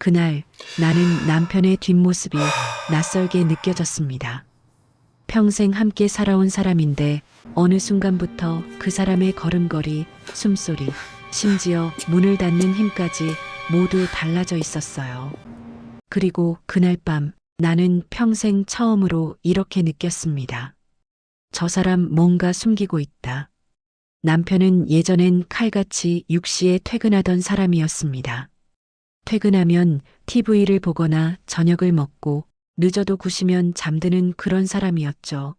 그날 나는 남편의 뒷모습이 낯설게 느껴졌습니다. 평생 함께 살아온 사람인데 어느 순간부터 그 사람의 걸음걸이, 숨소리, 심지어 문을 닫는 힘까지 모두 달라져 있었어요. 그리고 그날 밤 나는 평생 처음으로 이렇게 느꼈습니다. 저 사람 뭔가 숨기고 있다. 남편은 예전엔 칼같이 6시에 퇴근하던 사람이었습니다. 퇴근하면 TV를 보거나 저녁을 먹고 늦어도 9시면 잠드는 그런 사람이었죠.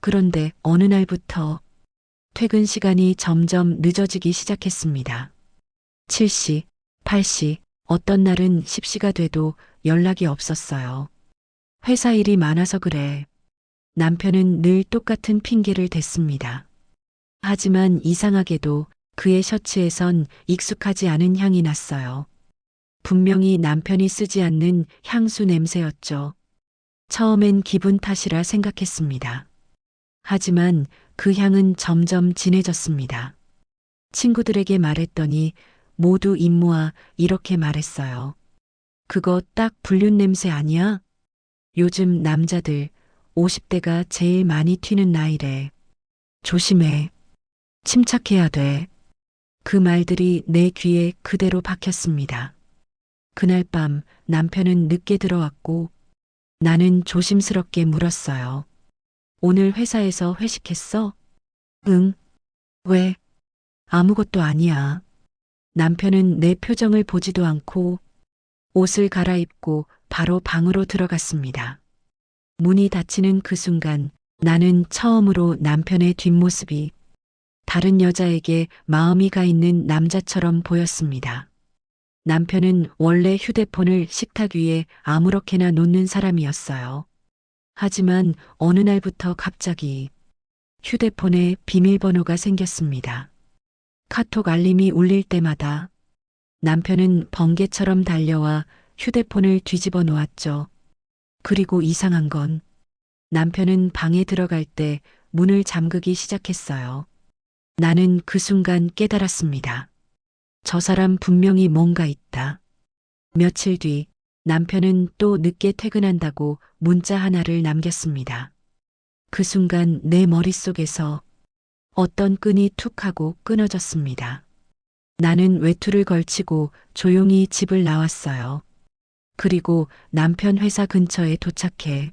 그런데 어느 날부터 퇴근 시간이 점점 늦어지기 시작했습니다. 7시, 8시, 어떤 날은 10시가 돼도 연락이 없었어요. 회사 일이 많아서 그래. 남편은 늘 똑같은 핑계를 댔습니다. 하지만 이상하게도 그의 셔츠에선 익숙하지 않은 향이 났어요. 분명히 남편이 쓰지 않는 향수 냄새였죠. 처음엔 기분 탓이라 생각했습니다. 하지만 그 향은 점점 진해졌습니다. 친구들에게 말했더니 모두 임모아 이렇게 말했어요. 그거 딱 불륜 냄새 아니야? 요즘 남자들 50대가 제일 많이 튀는 나이래. 조심해. 침착해야 돼. 그 말들이 내 귀에 그대로 박혔습니다. 그날 밤 남편은 늦게 들어왔고 나는 조심스럽게 물었어요. 오늘 회사에서 회식했어? 응. 왜? 아무것도 아니야. 남편은 내 표정을 보지도 않고 옷을 갈아입고 바로 방으로 들어갔습니다. 문이 닫히는 그 순간 나는 처음으로 남편의 뒷모습이 다른 여자에게 마음이 가 있는 남자처럼 보였습니다. 남편은 원래 휴대폰을 식탁 위에 아무렇게나 놓는 사람이었어요. 하지만 어느 날부터 갑자기 휴대폰에 비밀번호가 생겼습니다. 카톡 알림이 울릴 때마다 남편은 번개처럼 달려와 휴대폰을 뒤집어 놓았죠. 그리고 이상한 건 남편은 방에 들어갈 때 문을 잠그기 시작했어요. 나는 그 순간 깨달았습니다. 저 사람 분명히 뭔가 있다. 며칠 뒤 남편은 또 늦게 퇴근한다고 문자 하나를 남겼습니다. 그 순간 내 머릿속에서 어떤 끈이 툭 하고 끊어졌습니다. 나는 외투를 걸치고 조용히 집을 나왔어요. 그리고 남편 회사 근처에 도착해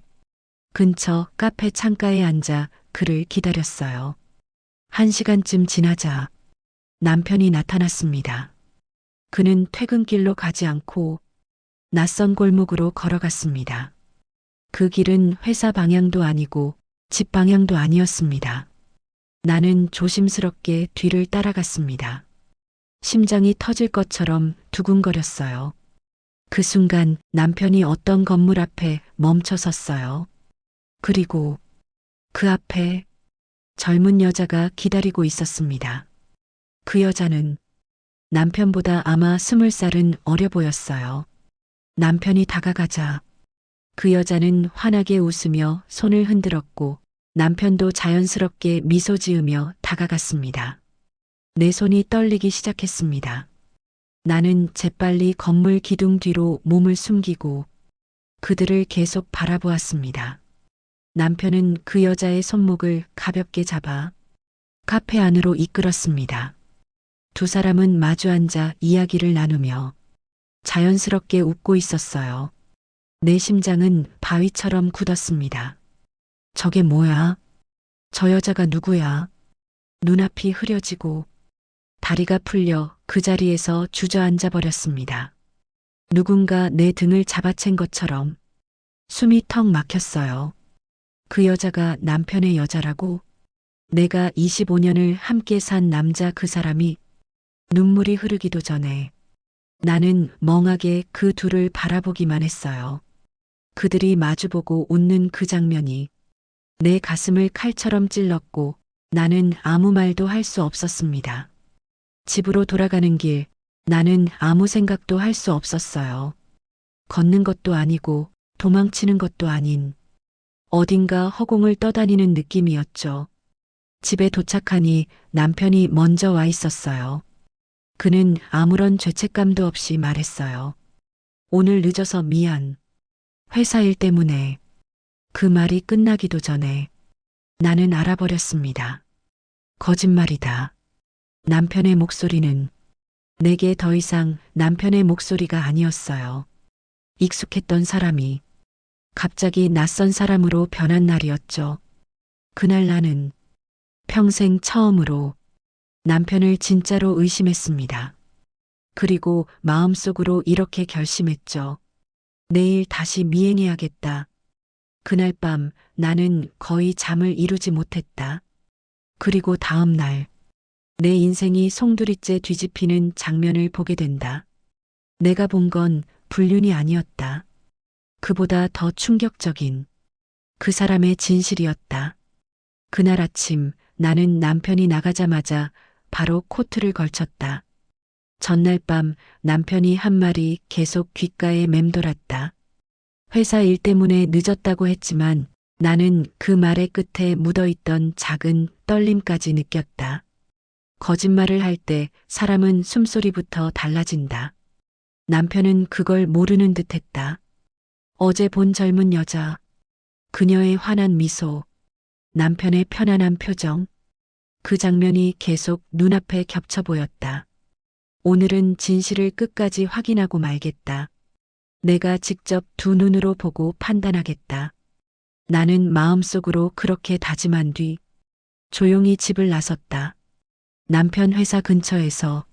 근처 카페 창가에 앉아 그를 기다렸어요. 한 시간쯤 지나자 남편이 나타났습니다. 그는 퇴근길로 가지 않고 낯선 골목으로 걸어갔습니다. 그 길은 회사 방향도 아니고 집 방향도 아니었습니다. 나는 조심스럽게 뒤를 따라갔습니다. 심장이 터질 것처럼 두근거렸어요. 그 순간 남편이 어떤 건물 앞에 멈춰 섰어요. 그리고 그 앞에 젊은 여자가 기다리고 있었습니다. 그 여자는 남편보다 아마 스물 살은 어려 보였어요. 남편이 다가가자 그 여자는 환하게 웃으며 손을 흔들었고 남편도 자연스럽게 미소 지으며 다가갔습니다. 내 손이 떨리기 시작했습니다. 나는 재빨리 건물 기둥 뒤로 몸을 숨기고 그들을 계속 바라보았습니다. 남편은 그 여자의 손목을 가볍게 잡아 카페 안으로 이끌었습니다. 두 사람은 마주 앉아 이야기를 나누며 자연스럽게 웃고 있었어요. 내 심장은 바위처럼 굳었습니다. 저게 뭐야? 저 여자가 누구야? 눈앞이 흐려지고 다리가 풀려 그 자리에서 주저앉아 버렸습니다. 누군가 내 등을 잡아챈 것처럼 숨이 턱 막혔어요. 그 여자가 남편의 여자라고 내가 25년을 함께 산 남자 그 사람이 눈물이 흐르기도 전에 나는 멍하게 그 둘을 바라보기만 했어요. 그들이 마주보고 웃는 그 장면이 내 가슴을 칼처럼 찔렀고 나는 아무 말도 할 수 없었습니다. 집으로 돌아가는 길 나는 아무 생각도 할 수 없었어요. 걷는 것도 아니고 도망치는 것도 아닌 어딘가 허공을 떠다니는 느낌이었죠. 집에 도착하니 남편이 먼저 와 있었어요. 그는 아무런 죄책감도 없이 말했어요. 오늘 늦어서 미안. 회사 일 때문에. 그 말이 끝나기도 전에 나는 알아버렸습니다. 거짓말이다. 남편의 목소리는 내게 더 이상 남편의 목소리가 아니었어요. 익숙했던 사람이 갑자기 낯선 사람으로 변한 날이었죠. 그날 나는 평생 처음으로 남편을 진짜로 의심했습니다. 그리고 마음속으로 이렇게 결심했죠. 내일 다시 미행해야겠다. 그날 밤 나는 거의 잠을 이루지 못했다. 그리고 다음 날, 내 인생이 송두리째 뒤집히는 장면을 보게 된다. 내가 본 건 불륜이 아니었다. 그보다 더 충격적인 그 사람의 진실이었다. 그날 아침 나는 남편이 나가자마자 바로 코트를 걸쳤다. 전날 밤 남편이 한 말이 계속 귓가에 맴돌았다. 회사 일 때문에 늦었다고 했지만 나는 그 말의 끝에 묻어있던 작은 떨림까지 느꼈다. 거짓말을 할 때 사람은 숨소리부터 달라진다. 남편은 그걸 모르는 듯 했다. 어제 본 젊은 여자, 그녀의 환한 미소, 남편의 편안한 표정, 그 장면이 계속 눈앞에 겹쳐 보였다. 오늘은 진실을 끝까지 확인하고 말겠다. 내가 직접 두 눈으로 보고 판단하겠다. 나는 마음속으로 그렇게 다짐한 뒤 조용히 집을 나섰다. 남편 회사 근처에서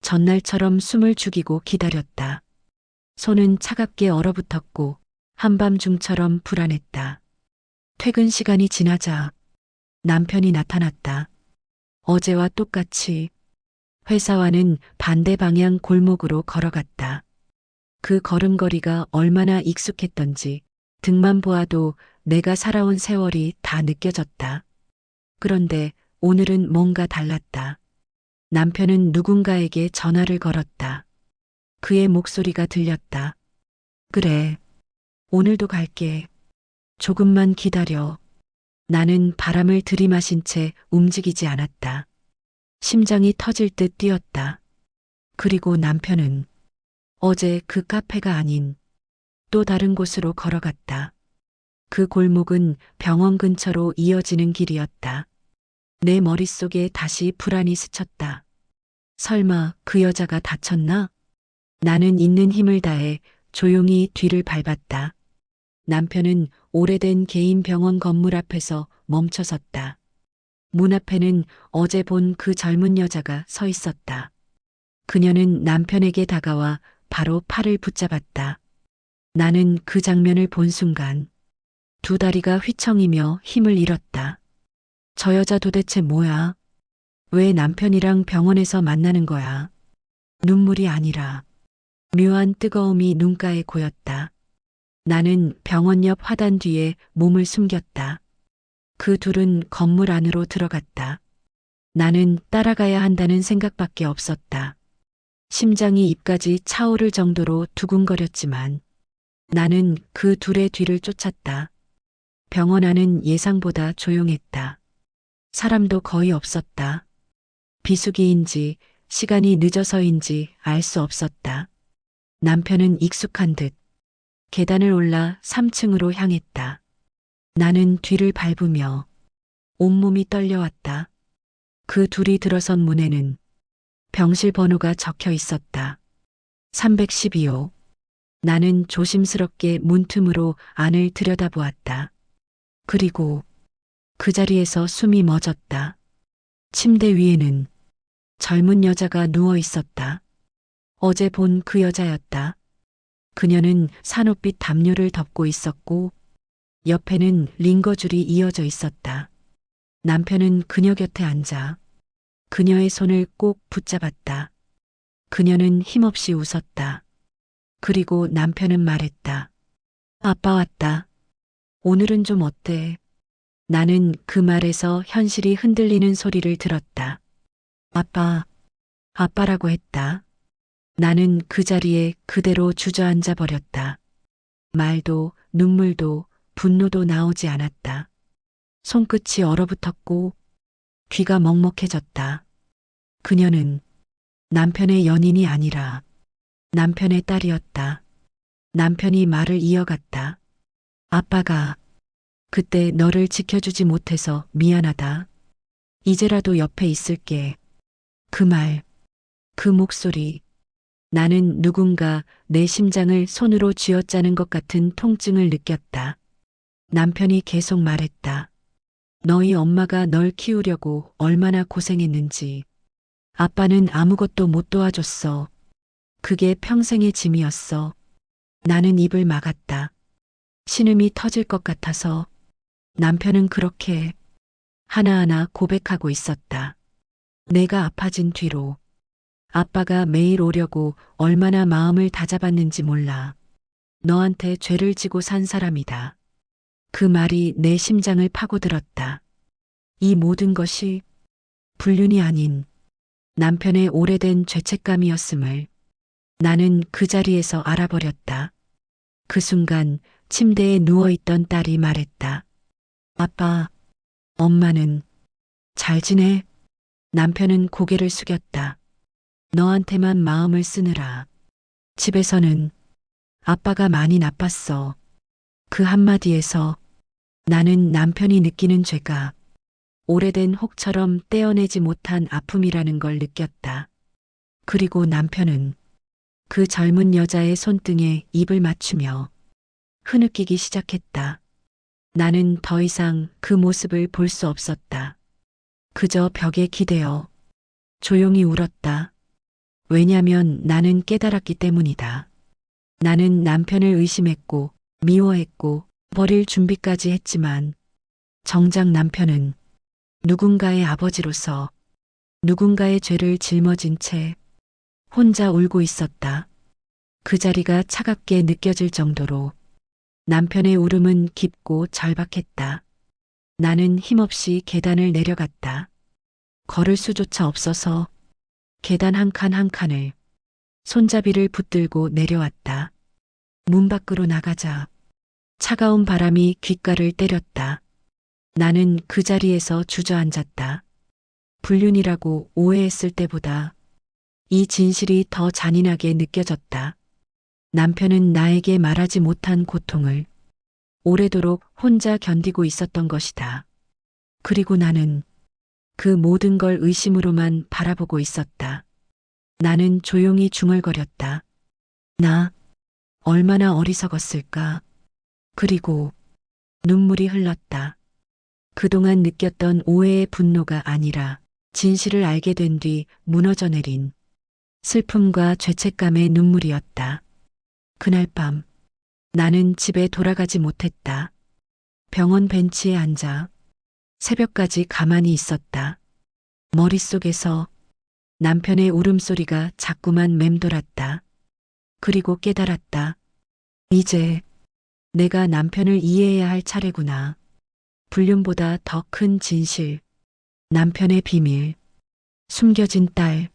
전날처럼 숨을 죽이고 기다렸다. 손은 차갑게 얼어붙었고 한밤중처럼 불안했다. 퇴근 시간이 지나자 남편이 나타났다. 어제와 똑같이 회사와는 반대 방향 골목으로 걸어갔다. 그 걸음걸이가 얼마나 익숙했던지 등만 보아도 내가 살아온 세월이 다 느껴졌다. 그런데 오늘은 뭔가 달랐다. 남편은 누군가에게 전화를 걸었다. 그의 목소리가 들렸다. 그래. 오늘도 갈게. 조금만 기다려. 나는 바람을 들이마신 채 움직이지 않았다. 심장이 터질 듯 뛰었다. 그리고 남편은 어제 그 카페가 아닌 또 다른 곳으로 걸어갔다. 그 골목은 병원 근처로 이어지는 길이었다. 내 머릿속에 다시 불안이 스쳤다. 설마 그 여자가 다쳤나? 나는 있는 힘을 다해 조용히 뒤를 밟았다. 남편은 오래된 개인 병원 건물 앞에서 멈춰 섰다. 문 앞에는 어제 본 그 젊은 여자가 서 있었다. 그녀는 남편에게 다가와 바로 팔을 붙잡았다. 나는 그 장면을 본 순간 두 다리가 휘청이며 힘을 잃었다. 저 여자 도대체 뭐야? 왜 남편이랑 병원에서 만나는 거야? 눈물이 아니라 묘한 뜨거움이 눈가에 고였다. 나는 병원 옆 화단 뒤에 몸을 숨겼다. 그 둘은 건물 안으로 들어갔다. 나는 따라가야 한다는 생각밖에 없었다. 심장이 입까지 차오를 정도로 두근거렸지만 나는 그 둘의 뒤를 쫓았다. 병원 안은 예상보다 조용했다. 사람도 거의 없었다. 비수기인지 시간이 늦어서인지 알 수 없었다. 남편은 익숙한 듯 계단을 올라 3층으로 향했다. 나는 뒤를 밟으며 온몸이 떨려왔다. 그 둘이 들어선 문에는 병실 번호가 적혀 있었다. 312호. 나는 조심스럽게 문틈으로 안을 들여다보았다. 그리고 그 자리에서 숨이 멎었다. 침대 위에는 젊은 여자가 누워 있었다. 어제 본 그 여자였다. 그녀는 산호빛 담요를 덮고 있었고 옆에는 링거줄이 이어져 있었다. 남편은 그녀 곁에 앉아 그녀의 손을 꼭 붙잡았다. 그녀는 힘없이 웃었다. 그리고 남편은 말했다. 아빠 왔다. 오늘은 좀 어때? 나는 그 말에서 현실이 흔들리는 소리를 들었다. 아빠, 아빠라고 했다. 나는 그 자리에 그대로 주저앉아 버렸다. 말도 눈물도 분노도 나오지 않았다. 손끝이 얼어붙었고 귀가 먹먹해졌다. 그녀는 남편의 연인이 아니라 남편의 딸이었다. 남편이 말을 이어갔다. 아빠가 그때 너를 지켜주지 못해서 미안하다. 이제라도 옆에 있을게. 그 말, 그 목소리. 나는 누군가 내 심장을 손으로 쥐어짜는 것 같은 통증을 느꼈다. 남편이 계속 말했다. 너희 엄마가 널 키우려고 얼마나 고생했는지. 아빠는 아무것도 못 도와줬어. 그게 평생의 짐이었어. 나는 입을 막았다. 신음이 터질 것 같아서 남편은 그렇게 하나하나 고백하고 있었다. 내가 아파진 뒤로 아빠가 매일 오려고 얼마나 마음을 다잡았는지 몰라. 너한테 죄를 지고 산 사람이다. 그 말이 내 심장을 파고들었다. 이 모든 것이 불륜이 아닌 남편의 오래된 죄책감이었음을 나는 그 자리에서 알아버렸다. 그 순간 침대에 누워있던 딸이 말했다. 아빠, 엄마는 잘 지내? 남편은 고개를 숙였다. 너한테만 마음을 쓰느라. 집에서는 아빠가 많이 나빴어. 그 한마디에서 나는 남편이 느끼는 죄가 오래된 혹처럼 떼어내지 못한 아픔이라는 걸 느꼈다. 그리고 남편은 그 젊은 여자의 손등에 입을 맞추며 흐느끼기 시작했다. 나는 더 이상 그 모습을 볼 수 없었다. 그저 벽에 기대어 조용히 울었다. 왜냐면 나는 깨달았기 때문이다. 나는 남편을 의심했고 미워했고 버릴 준비까지 했지만 정작 남편은 누군가의 아버지로서 누군가의 죄를 짊어진 채 혼자 울고 있었다. 그 자리가 차갑게 느껴질 정도로 남편의 울음은 깊고 절박했다. 나는 힘없이 계단을 내려갔다. 걸을 수조차 없어서 계단 한 칸 한 칸을 손잡이를 붙들고 내려왔다. 문 밖으로 나가자 차가운 바람이 귓가를 때렸다. 나는 그 자리에서 주저앉았다. 불륜이라고 오해했을 때보다 이 진실이 더 잔인하게 느껴졌다. 남편은 나에게 말하지 못한 고통을 오래도록 혼자 견디고 있었던 것이다. 그리고 나는 그 모든 걸 의심으로만 바라보고 있었다. 나는 조용히 중얼거렸다. 나 얼마나 어리석었을까. 그리고 눈물이 흘렀다. 그동안 느꼈던 오해의 분노가 아니라 진실을 알게 된 뒤 무너져 내린 슬픔과 죄책감의 눈물이었다. 그날 밤 나는 집에 돌아가지 못했다. 병원 벤치에 앉아 새벽까지 가만히 있었다. 머릿속에서 남편의 울음소리가 자꾸만 맴돌았다. 그리고 깨달았다. 이제 내가 남편을 이해해야 할 차례구나. 불륜보다 더 큰 진실, 남편의 비밀, 숨겨진 딸,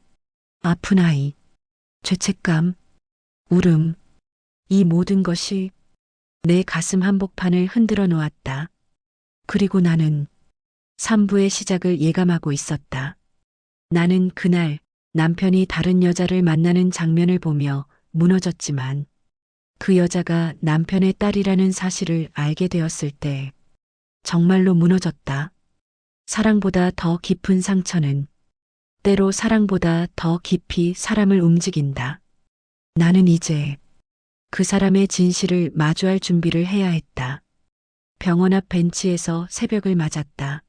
아픈 아이, 죄책감, 울음, 이 모든 것이 내 가슴 한복판을 흔들어 놓았다. 그리고 나는 3부의 시작을 예감하고 있었다. 나는 그날 남편이 다른 여자를 만나는 장면을 보며 무너졌지만 그 여자가 남편의 딸이라는 사실을 알게 되었을 때 정말로 무너졌다. 사랑보다 더 깊은 상처는 때로 사랑보다 더 깊이 사람을 움직인다. 나는 이제 그 사람의 진실을 마주할 준비를 해야 했다. 병원 앞 벤치에서 새벽을 맞았다.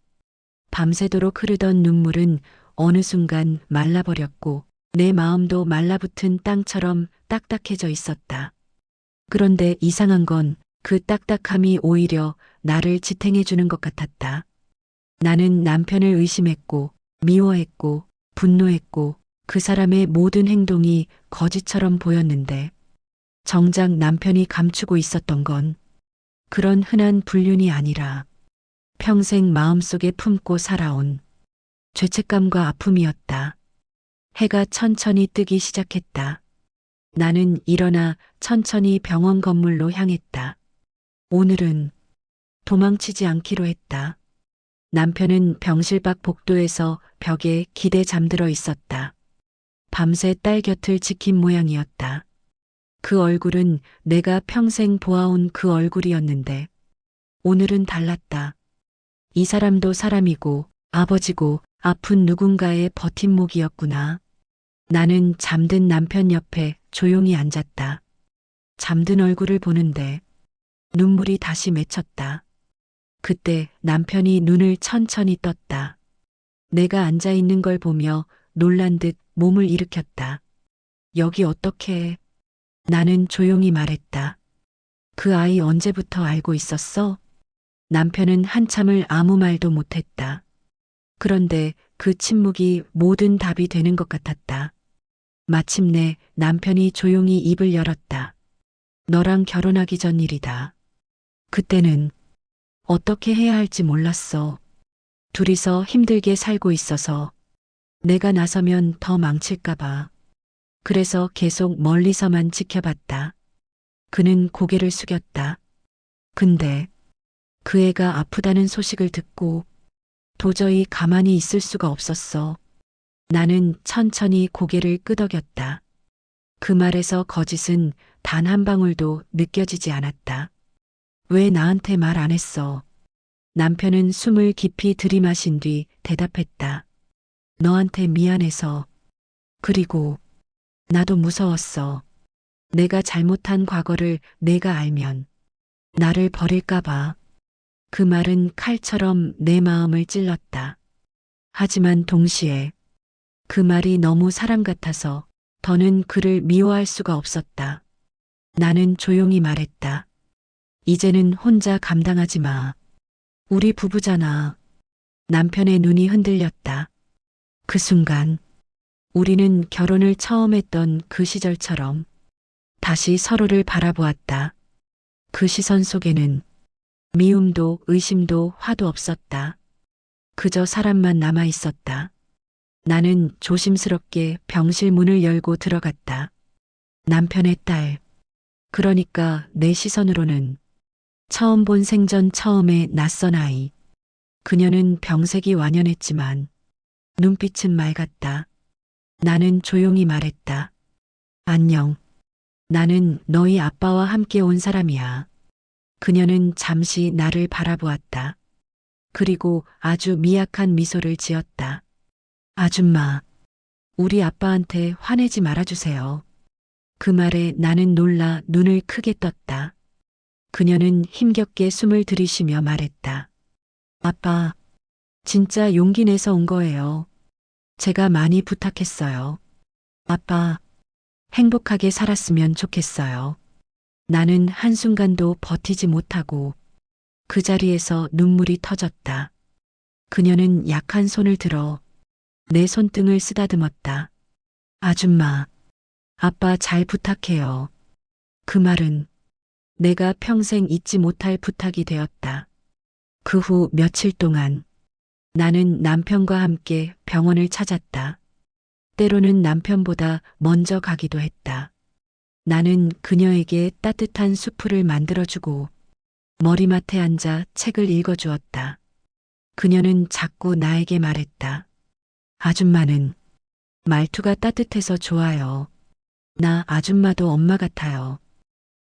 밤새도록 흐르던 눈물은 어느 순간 말라버렸고 내 마음도 말라붙은 땅처럼 딱딱해져 있었다. 그런데 이상한 건 그 딱딱함이 오히려 나를 지탱해 주는 것 같았다. 나는 남편을 의심했고 미워했고 분노했고 그 사람의 모든 행동이 거짓처럼 보였는데 정작 남편이 감추고 있었던 건 그런 흔한 불륜이 아니라 평생 마음속에 품고 살아온 죄책감과 아픔이었다. 해가 천천히 뜨기 시작했다. 나는 일어나 천천히 병원 건물로 향했다. 오늘은 도망치지 않기로 했다. 남편은 병실 밖 복도에서 벽에 기대 잠들어 있었다. 밤새 딸 곁을 지킨 모양이었다. 그 얼굴은 내가 평생 보아온 그 얼굴이었는데 오늘은 달랐다. 이 사람도 사람이고 아버지고 아픈 누군가의 버팀목이었구나. 나는 잠든 남편 옆에 조용히 앉았다. 잠든 얼굴을 보는데 눈물이 다시 맺혔다. 그때 남편이 눈을 천천히 떴다. 내가 앉아 있는 걸 보며 놀란 듯 몸을 일으켰다. 여기 어떻게 해? 나는 조용히 말했다. 그 아이 언제부터 알고 있었어? 남편은 한참을 아무 말도 못했다. 그런데 그 침묵이 모든 답이 되는 것 같았다. 마침내 남편이 조용히 입을 열었다. 너랑 결혼하기 전 일이다. 그때는 어떻게 해야 할지 몰랐어. 둘이서 힘들게 살고 있어서 내가 나서면 더 망칠까봐. 그래서 계속 멀리서만 지켜봤다. 그는 고개를 숙였다. 근데 그 애가 아프다는 소식을 듣고 도저히 가만히 있을 수가 없었어. 나는 천천히 고개를 끄덕였다. 그 말에서 거짓은 단 한 방울도 느껴지지 않았다. 왜 나한테 말 안 했어? 남편은 숨을 깊이 들이마신 뒤 대답했다. 너한테 미안해서. 그리고 나도 무서웠어. 내가 잘못한 과거를 내가 알면 나를 버릴까봐. 그 말은 칼처럼 내 마음을 찔렀다. 하지만 동시에 그 말이 너무 사람 같아서 더는 그를 미워할 수가 없었다. 나는 조용히 말했다. 이제는 혼자 감당하지 마. 우리 부부잖아. 남편의 눈이 흔들렸다. 그 순간 우리는 결혼을 처음 했던 그 시절처럼 다시 서로를 바라보았다. 그 시선 속에는 미움도 의심도 화도 없었다. 그저 사람만 남아 있었다. 나는 조심스럽게 병실 문을 열고 들어갔다. 남편의 딸. 그러니까 내 시선으로는 처음 본 생전 처음의 낯선 아이. 그녀는 병색이 완연했지만 눈빛은 맑았다. 나는 조용히 말했다. 안녕. 나는 너희 아빠와 함께 온 사람이야. 그녀는 잠시 나를 바라보았다. 그리고 아주 미약한 미소를 지었다. 아줌마, 우리 아빠한테 화내지 말아주세요. 그 말에 나는 놀라 눈을 크게 떴다. 그녀는 힘겹게 숨을 들이쉬며 말했다. 아빠, 진짜 용기 내서 온 거예요. 제가 많이 부탁했어요. 아빠, 행복하게 살았으면 좋겠어요. 나는 한순간도 버티지 못하고 그 자리에서 눈물이 터졌다. 그녀는 약한 손을 들어 내 손등을 쓰다듬었다. 아줌마, 아빠 잘 부탁해요. 그 말은 내가 평생 잊지 못할 부탁이 되었다. 그 후 며칠 동안 나는 남편과 함께 병원을 찾았다. 때로는 남편보다 먼저 가기도 했다. 나는 그녀에게 따뜻한 수프를 만들어주고 머리맡에 앉아 책을 읽어주었다. 그녀는 자꾸 나에게 말했다. 아줌마는 말투가 따뜻해서 좋아요. 나 아줌마도 엄마 같아요.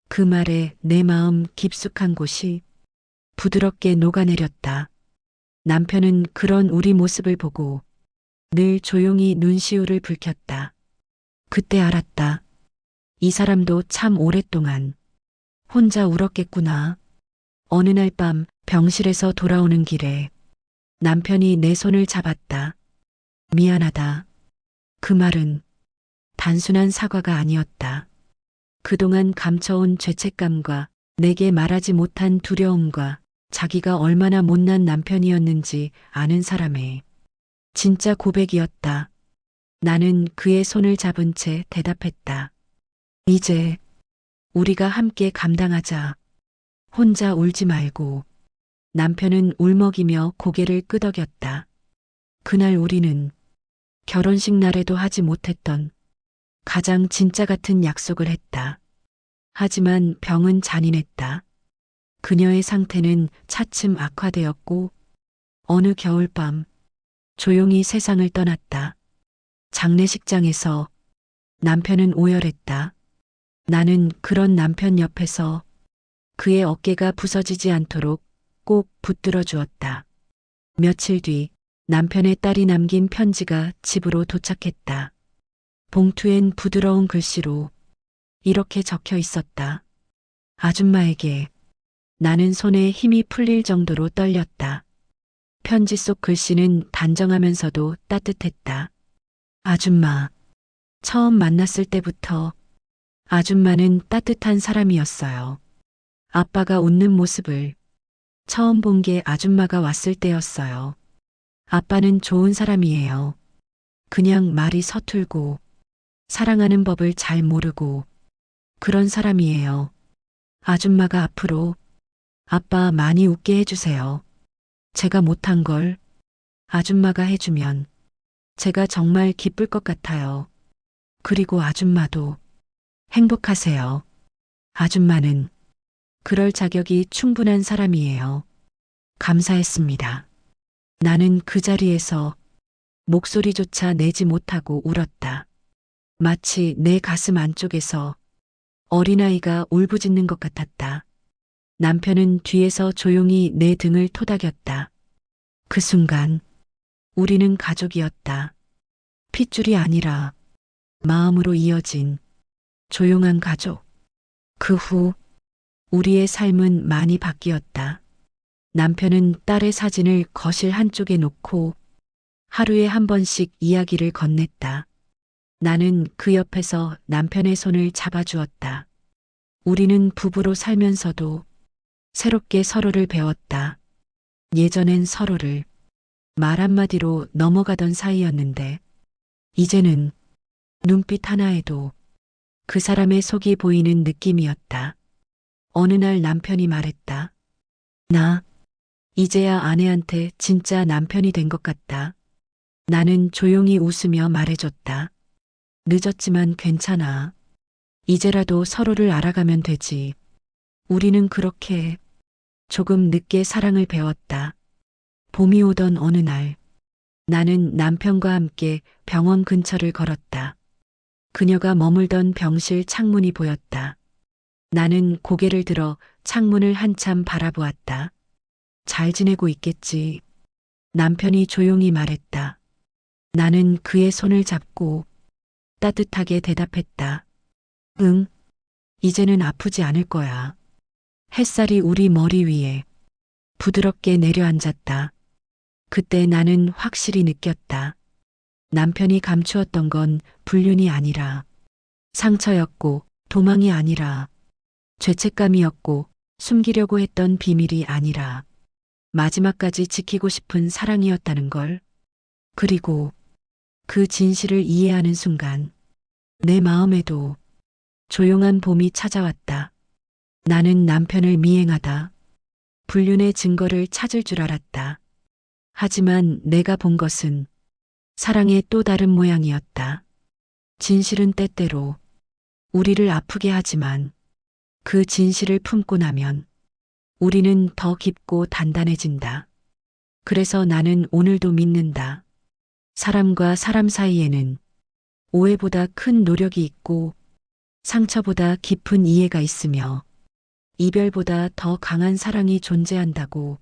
그 말에 내 마음 깊숙한 곳이 부드럽게 녹아내렸다. 남편은 그런 우리 모습을 보고 늘 조용히 눈시울을 붉혔다. 그때 알았다. 이 사람도 참 오랫동안 혼자 울었겠구나. 어느 날 밤 병실에서 돌아오는 길에 남편이 내 손을 잡았다. 미안하다. 그 말은 단순한 사과가 아니었다. 그동안 감춰온 죄책감과 내게 말하지 못한 두려움과 자기가 얼마나 못난 남편이었는지 아는 사람의 진짜 고백이었다. 나는 그의 손을 잡은 채 대답했다. 이제 우리가 함께 감당하자. 혼자 울지 말고. 남편은 울먹이며 고개를 끄덕였다. 그날 우리는 결혼식 날에도 하지 못했던 가장 진짜 같은 약속을 했다. 하지만 병은 잔인했다. 그녀의 상태는 차츰 악화되었고 어느 겨울밤 조용히 세상을 떠났다. 장례식장에서 남편은 오열했다. 나는 그런 남편 옆에서 그의 어깨가 부서지지 않도록 꼭 붙들어 주었다. 며칠 뒤 남편의 딸이 남긴 편지가 집으로 도착했다. 봉투엔 부드러운 글씨로 이렇게 적혀 있었다. 아줌마에게 나는 손에 힘이 풀릴 정도로 떨렸다. 편지 속 글씨는 단정하면서도 따뜻했다. 아줌마. 처음 만났을 때부터 아줌마는 따뜻한 사람이었어요. 아빠가 웃는 모습을 처음 본 게 아줌마가 왔을 때였어요. 아빠는 좋은 사람이에요. 그냥 말이 서툴고 사랑하는 법을 잘 모르고 그런 사람이에요. 아줌마가 앞으로 아빠 많이 웃게 해주세요. 제가 못한 걸 아줌마가 해주면 제가 정말 기쁠 것 같아요. 그리고 아줌마도 행복하세요. 아줌마는 그럴 자격이 충분한 사람이에요. 감사했습니다. 나는 그 자리에서 목소리조차 내지 못하고 울었다. 마치 내 가슴 안쪽에서 어린아이가 울부짖는 것 같았다. 남편은 뒤에서 조용히 내 등을 토닥였다. 그 순간 우리는 가족이었다. 핏줄이 아니라 마음으로 이어진 조용한 가족. 그 후 우리의 삶은 많이 바뀌었다. 남편은 딸의 사진을 거실 한쪽에 놓고 하루에 한 번씩 이야기를 건넸다. 나는 그 옆에서 남편의 손을 잡아주었다. 우리는 부부로 살면서도 새롭게 서로를 배웠다. 예전엔 서로를 말 한마디로 넘어가던 사이였는데, 이제는 눈빛 하나에도 그 사람의 속이 보이는 느낌이었다. 어느 날 남편이 말했다. 나, 이제야 아내한테 진짜 남편이 된 것 같다. 나는 조용히 웃으며 말해줬다. 늦었지만 괜찮아. 이제라도 서로를 알아가면 되지. 우리는 그렇게 조금 늦게 사랑을 배웠다. 봄이 오던 어느 날, 나는 남편과 함께 병원 근처를 걸었다. 그녀가 머물던 병실 창문이 보였다. 나는 고개를 들어 창문을 한참 바라보았다. 잘 지내고 있겠지. 남편이 조용히 말했다. 나는 그의 손을 잡고 따뜻하게 대답했다. 응, 이제는 아프지 않을 거야. 햇살이 우리 머리 위에 부드럽게 내려앉았다. 그때 나는 확실히 느꼈다. 남편이 감추었던 건 불륜이 아니라 상처였고 도망이 아니라 죄책감이었고 숨기려고 했던 비밀이 아니라 마지막까지 지키고 싶은 사랑이었다는 걸. 그리고 그 진실을 이해하는 순간 내 마음에도 조용한 봄이 찾아왔다. 나는 남편을 미행하다. 불륜의 증거를 찾을 줄 알았다. 하지만 내가 본 것은 사랑의 또 다른 모양이었다. 진실은 때때로 우리를 아프게 하지만 그 진실을 품고 나면 우리는 더 깊고 단단해진다. 그래서 나는 오늘도 믿는다. 사람과 사람 사이에는 오해보다 큰 노력이 있고 상처보다 깊은 이해가 있으며 이별보다 더 강한 사랑이 존재한다고